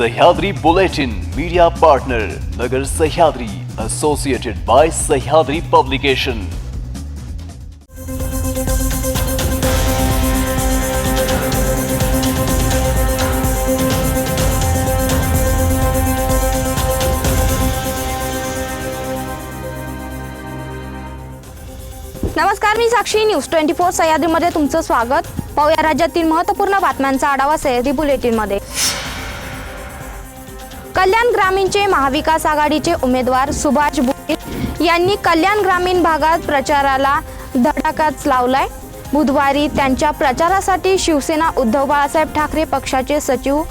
Sahyadri bulletin media partner Nagar Sahyadri associated by Sahyadri publication नमस्कार मी Sakshi. News twenty four सह्याद्रीमध्ये तुमचं स्वागत. पाहूया राज्यातील महत्त्वपूर्ण बातम्यांचा आढावा सह्याद्री बुलेटिनमध्ये. कल्याण ग्रामीणचे महाविकास आघाडीचे उमेदवार सुभाष बुटे यांनी कल्याण ग्रामीण भागात प्रचाराला धडाकाच लावलाय. बुधवारी त्यांच्या प्रचारासाठी शिवसेना उद्धव बाळासाहेब ठाकरे पक्षाचे सचिव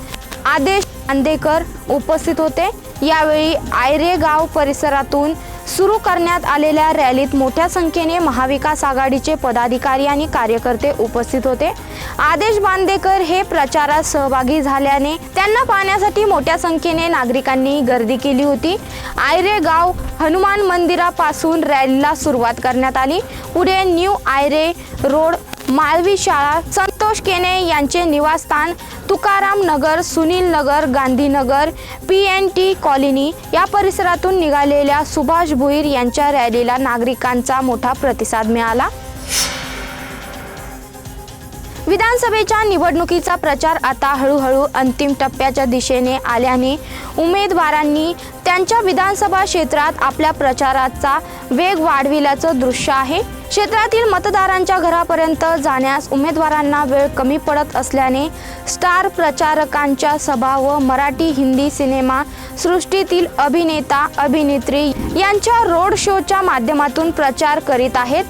आदेश आंदेकर उपस्थित होते. यावेळी आयरे गाव परिसरातून सुरू करण्यात आलेल्या रॅलीत मोठ्या संख्येने महाविकास आघाडीचे पदाधिकारी आणि कार्यकर्ते उपस्थित होते. आदेश बांदेकर हे प्रचारात सहभागी झाल्याने त्यांना पाहण्यासाठी मोठ्या संख्येने नागरिकांनी गर्दी केली होती. आयरे गाव हनुमान मंदिरापासून रॅलीला सुरुवात करण्यात आली. पुढे न्यू आयरे रोड मालवी शाळा संतोष केने यांचे निवासस्थान Tukaram Nagar Sunil Nagar Gandhinagar P N T colony या परिसरातून निघालेल्या सुभाष भुईर यांच्या रॅलीला नागरिकांचा मोठा प्रतिसाद मिळाला. विधानसभेच्या निवडणुकीचा प्रचार आता हळूहळू अंतिम टप्प्याच्या दिशेने आल्याने उमेदवारांनी त्यांच्या विधानसभा क्षेत्रात आपल्या प्रचाराचा वेग वाढविल्याचं दृश्य आहे. क्षेत्रातील मतदारांच्या घरापर्यंत जाण्यास उमेदवारांना वेळ कमी पडत असल्याने स्टार प्रचारकांच्या सभा व मराठी हिंदी सिनेमा सृष्टीतील अभिनेता अभिनेत्री यांच्या रोड शोच्या माध्यमातून प्रचार करीत आहेत.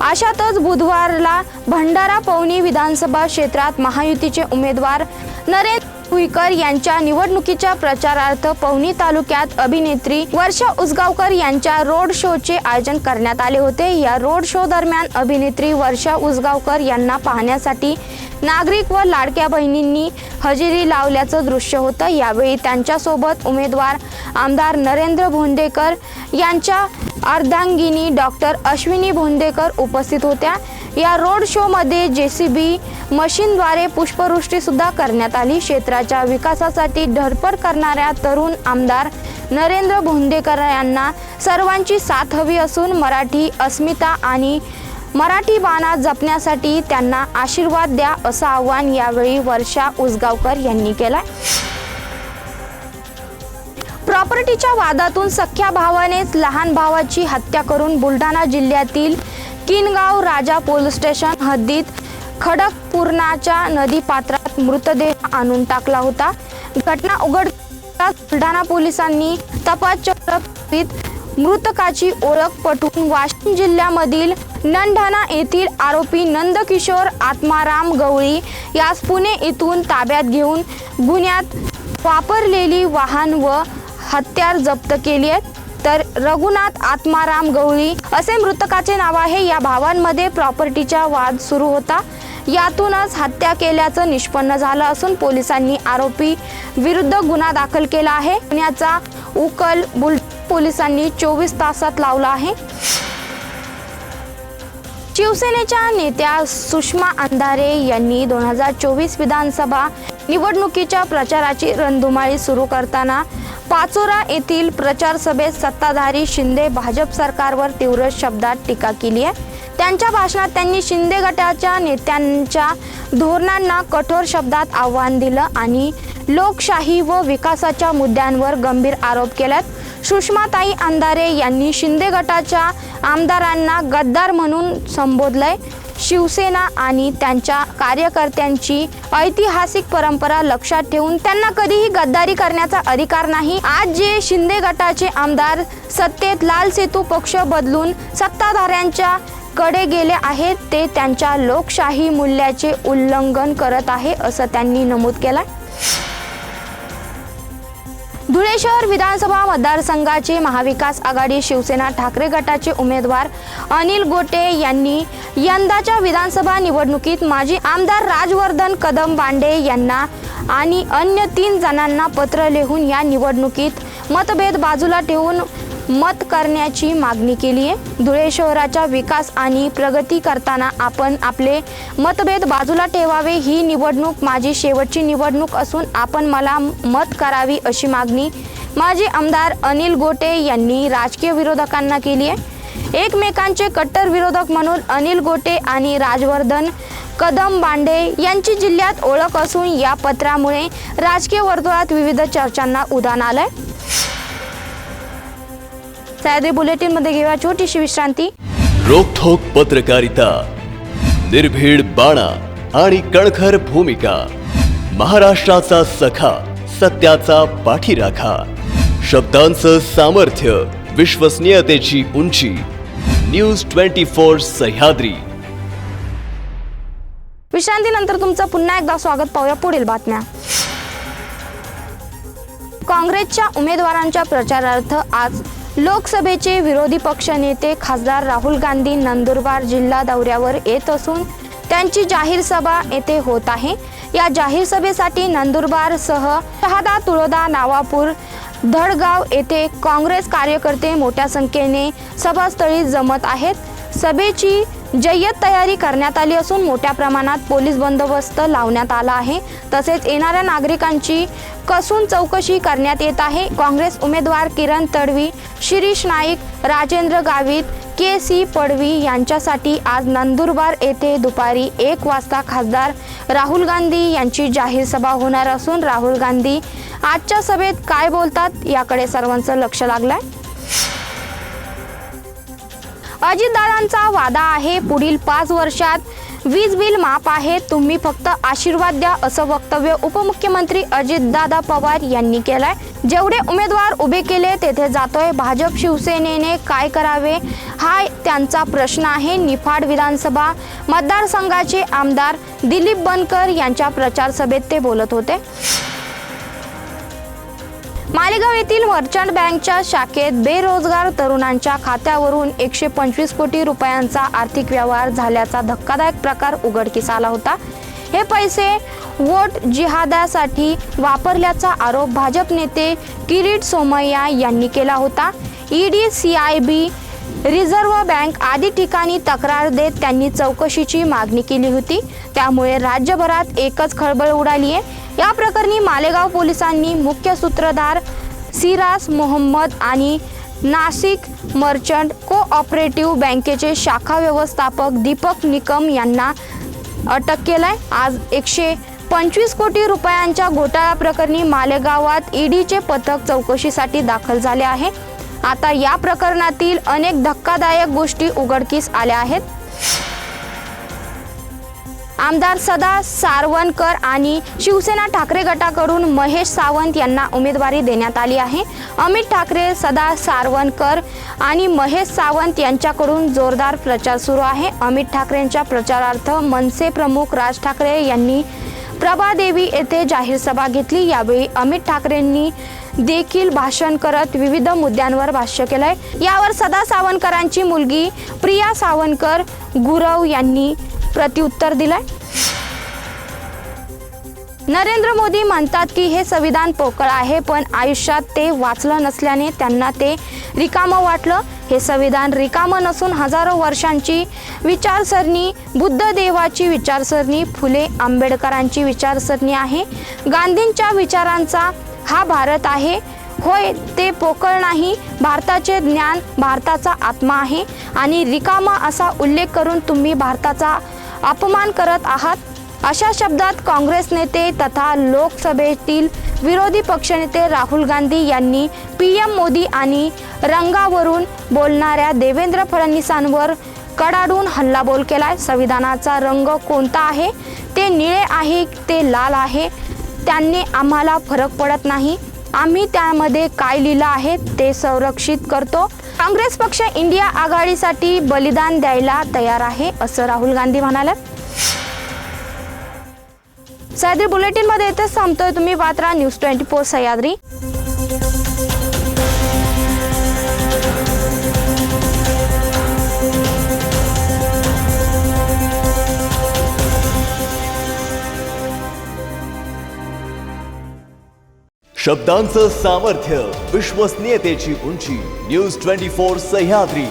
अशातच बुधवारला भंडारा पवनी विधानसभा क्षेत्रात महायुतीचे उमेदवार नरेंद्र भुईकर यांच्या निवडणुकीच्या प्रचारार्थ पवनी तालुक्यात अभिनेत्री वर्षा उसगावकर यांच्या रोड शोचे आयोजन करण्यात आले होते. या रोड शो दरम्यान अभिनेत्री वर्षा उसगावकर यांना पाहण्यासाठी नागरिक व लाडक्या बहिणींनी हजेरी लावल्याचं दृश्य होतं. यावेळी त्यांच्यासोबत उमेदवार आमदार नरेंद्र भोंडेकर यांच्या अर्धांगिनी डॉक्टर अश्विनी भोंडेकर उपस्थित होत्या. या रोड शोमध्ये जे सी बी मशीनद्वारे पुष्पवृष्टी सुद्धा करण्यात आली. क्षेत्राच्या विकासासाठी धडपड करणाऱ्या तरुण आमदार नरेंद्र भोंदेकर यांना सर्वांची साथ हवी असून मराठी अस्मिता आणि मराठी बाणा जपण्यासाठी त्यांना आशीर्वाद द्या असं आव्हान यावेळी वर्षा उसगावकर यांनी केलं प्रॉपर्टीच्या वादातून सख्या भावानेच लहान भावाची हत्या करून बुलढाणा जिल्ह्यातील किनगाव राजा पोलीस स्टेशन हद्दीत खडकपूर्णाच्या नदीपात्रात मृतदेह आणून टाकला होता. घटना उघड बुलढाणा पोलिसांनी तपास चक्र मृतकाची ओळख पटवून वाशिम जिल्ह्यामधील नंढाणा येथील आरोपी नंदकिशोर आत्माराम गवळी यास पुणे येथून ताब्यात घेऊन गुन्ह्यात वापरलेली वाहन व हत्यार जप्त केली आहेत. तर रघुनाथ आत्माराम गवळी असे मृतकाचे नाव आहे. या भावांमध्ये प्रॉपर्टीचा वाद सुरू होता. यातूनच हत्या केल्याचं निष्पन्न झालं असून पोलिसांनी आरोपी विरुद्ध गुन्हा दाखल केला आहे. गुन्ह्याचा उकल बुल पोलिसांनी चोवीस तासात लावला आहे. शिवसेनेच्या नेत्या सुषमा अंधारे यांनी दोन हजार चोवीस विधानसभा निवडणुकीच्या प्रचाराची रणधुमाळी सुरू करताना पाचोरा येथील प्रचार सभेत सत्ताधारी शिंदे भाजप सरकारवर तीव्र शब्दात टीका केली आहे. त्यांच्या भाषणात त्यांनी शिंदे गटाच्या नेत्यांच्या धोरणांना कठोर शब्दात आव्हान दिलं आणि लोकशाही व विकासाच्या मुद्द्यांवर गंभीर आरोप केलेत. सुषमाताई अंधारे यांनी शिंदे गटाच्या आमदारांना गद्दार म्हणून संबोधलंय. शिवसेना आणि त्यांच्या कार्यकर्त्यांची ऐतिहासिक परंपरा लक्षात ठेवून त्यांना कधीही गद्दारी करण्याचा अधिकार नाही. आज जे शिंदे गटाचे आमदार सत्तेत लाल सेतू पक्ष बदलून सत्ताधाऱ्यांच्या कडे गेले आहेत ते त्यांच्या लोकशाही मूल्याचे उल्लंघन करत आहे असं त्यांनी नमूद केलं धुळे शहर विधानसभा मतदारसंघाचे महाविकास आघाडी शिवसेना ठाकरे गटाचे उमेदवार अनिल गोटे यांनी यंदाच्या विधानसभा निवडणुकीत माजी आमदार राजवर्धन कदम बांडे यांना आणि अन्य तीन जणांना पत्र लिहून या निवडणुकीत मतभेद बाजूला ठेवून मत करण्याची मागणी केली आहे. धुळे शहराचा विकास आणि प्रगती करताना आपण आपले मतभेद बाजूला ठेवावे ही निवडणूक माझी शेवटची निवडणूक असून आपण मला मत करावी अशी मागणी माजी आमदार अनिल गोटे यांनी राजकीय विरोधकांना केली आहे. एकमेकांचे कट्टर विरोधक म्हणून अनिल गोटे आणि राजवर्धन कदम बांडे यांची जिल्ह्यात ओळख असून या पत्रामुळे राजकीय वर्तुळात विविध चर्चांना उधाण आहे सह्याद्री बुलेटिनमध्ये घेऊया छोटीशी विश्रांती. रोखोक पत्रकारिता निर्भीड बाणा आणि कणखर भूमिका महाराष्ट्राचा सखा सत्याचा पाठीराखा शब्दांचं सामर्थ्य विश्वसनीयतेची उंची न्यूज ट्वेंटी फोर सह्याद्री. विश्रांतीनंतर तुमचं पुन्हा एकदा स्वागत पाहूया पुढील बातम्या. काँग्रेसच्या उमेदवारांच्या प्रचारार्थ आज लोकसभेचे विरोधी पक्षनेते खासदार राहुल गांधी नंदुरबार जिल्हा दौऱ्यावर येत असून त्यांची जाहीर सभा येथे होत आहे. या जाहीर सभेसाठी नंदुरबारसह शहादा तुळोदा नावापूर धडगाव येथे काँग्रेस कार्यकर्ते मोठ्या संख्येने सभास्थळी जमत आहेत. सभेची जय्यत तयारी करण्यात आली असून मोठ्या प्रमाणात पोलीस बंदोबस्त लावण्यात आला आहे. तसेच येणाऱ्या नागरिकांची कसून चौकशी करण्यात येत आहे. काँग्रेस उमेदवार किरण तडवी शिरीष नाईक राजेंद्र गावित के सी पडवी यांच्यासाठी आज नंदुरबार येथे दुपारी एक वाजता खासदार राहुल गांधी यांची जाहीर सभा होणार असून राहुल गांधी आजच्या सभेत काय बोलतात याकडे सर्वांचं लक्ष लागलं आहे अजितदादांचा वादा आहे. पुढील पाच वर्षात वीज बिल माफ आहे. तुम्ही फक्त आशीर्वाद द्या असं वक्तव्य उपमुख्यमंत्री अजितदादा पवार यांनी केलंय. जेवढे उमेदवार उभे केले तेथे जातोय भाजप शिवसेनेने. काय करावे? हा त्यांचा प्रश्न आहे. निफाड विधानसभा मतदारसंघाचे आमदार दिलीप बनकर यांच्या प्रचार सभेत ते बोलत होते. मालेगाव येथील मर्चंट बँकच्या शाखेत बेरोजगार तरुणांच्या खात्यावरून एकशे पंचवीस कोटी रुपयांचा आर्थिक व्यवहार झाल्याचा धक्कादायक प्रकार उघडकीस आला होता. हे पैसे वोट जिहादासाठी वापरल्याचा आरोप भाजप नेते किरीट सोमय्या यांनी केला होता. E D C I B reserve bank आदी ठिकाणी तक्रार देत त्यांनी चौकशीची मागणी केली होती. त्यामुळे राज्यभरात एकच खळबळ उडाली आहे. या प्रकरणी मालेगाव पोलिसांनी मुख्य सूत्रधार सिरास मोहम्मद आणि नाशिक मर्चंट कोऑपरेटिव्ह बँकेचे शाखा व्यवस्थापक दीपक निकम यांना अटक केलाय. आज एकशे पंचवीस कोटी रुपयांच्या घोटाळा प्रकरणी मालेगावात ईडीचे पथक चौकशीसाठी दाखल झाले आहे. आता या प्रकरणातील अनेक धक्कादायक गोष्टी उघडकीस आल्या आहेत. आमदार सदा सारवणकर आणि शिवसेना ठाकरे गटाकडून महेश सावंत यांना उमेदवारी देण्यात आली आहे. अमित ठाकरे सदा सारवणकर आणि महेश सावंत यांच्याकडून जोरदार प्रचार सुरू आहे. अमित ठाकरेंच्या प्रचारार्थ मनसे प्रमुख राज ठाकरे यांनी प्रभादेवी येथे जाहीर सभा घेतली. यावेळी अमित ठाकरेंनी देखील भाषण करत विविध मुद्द्यांवर भाष्य केलंय. यावर सदा सावंतकरांची मुलगी प्रिया सावंतकर गुरव यांनी प्रत्युत्तर दिलंय. नरेंद्र मोदी म्हणतात की हे संविधान पोकळ आहे पण आयुष्यात ते वाचलं नसल्याने त्यांना ते रिकामं वाटलं. हे संविधान रिकामं नसून हजारो वर्षांची विचारसरणी बुद्धदेवाची विचारसरणी फुले आंबेडकरांची विचारसरणी आहे. गांधींच्या विचारांचा हा भारत आहे. होय ते पोकळ नाही. भारताचे ज्ञान भारताचा आत्मा आहे. आणि रिकामा असा उल्लेख करून तुम्ही भारताचा अपमान करत आहात. अशा शब्दात काँग्रेस नेते तथा लोकसभेतील विरोधी पक्षनेते राहुल गांधी यांनी पी एम मोदी आणि रंगावरून बोलणाऱ्या देवेंद्र फडणवीसांवर कडाडून हल्लाबोल केलाय. संविधानाचा रंग कोणता आहे? ते निळे आहे ते लाल आहे? त्यांनी आम्हाला फरक पडत नाही. आम्ही त्यामध्ये काय लिहिलं आहे ते संरक्षित करतो. काँग्रेस पक्ष इंडिया आघाडीसाठी बलिदान द्यायला तयार आहे असं राहुल गांधी म्हणाल्यात सह्याद्री बुलेटिनमध्ये येतेच थांबतोय तुम्ही वात्रा न्यूज ट्वेंटी फोर सह्याद्री. शब्दांचं सामर्थ्य विश्वसनीयतेची उंची न्यूज ट्वेंटी फोर सह्याद्री.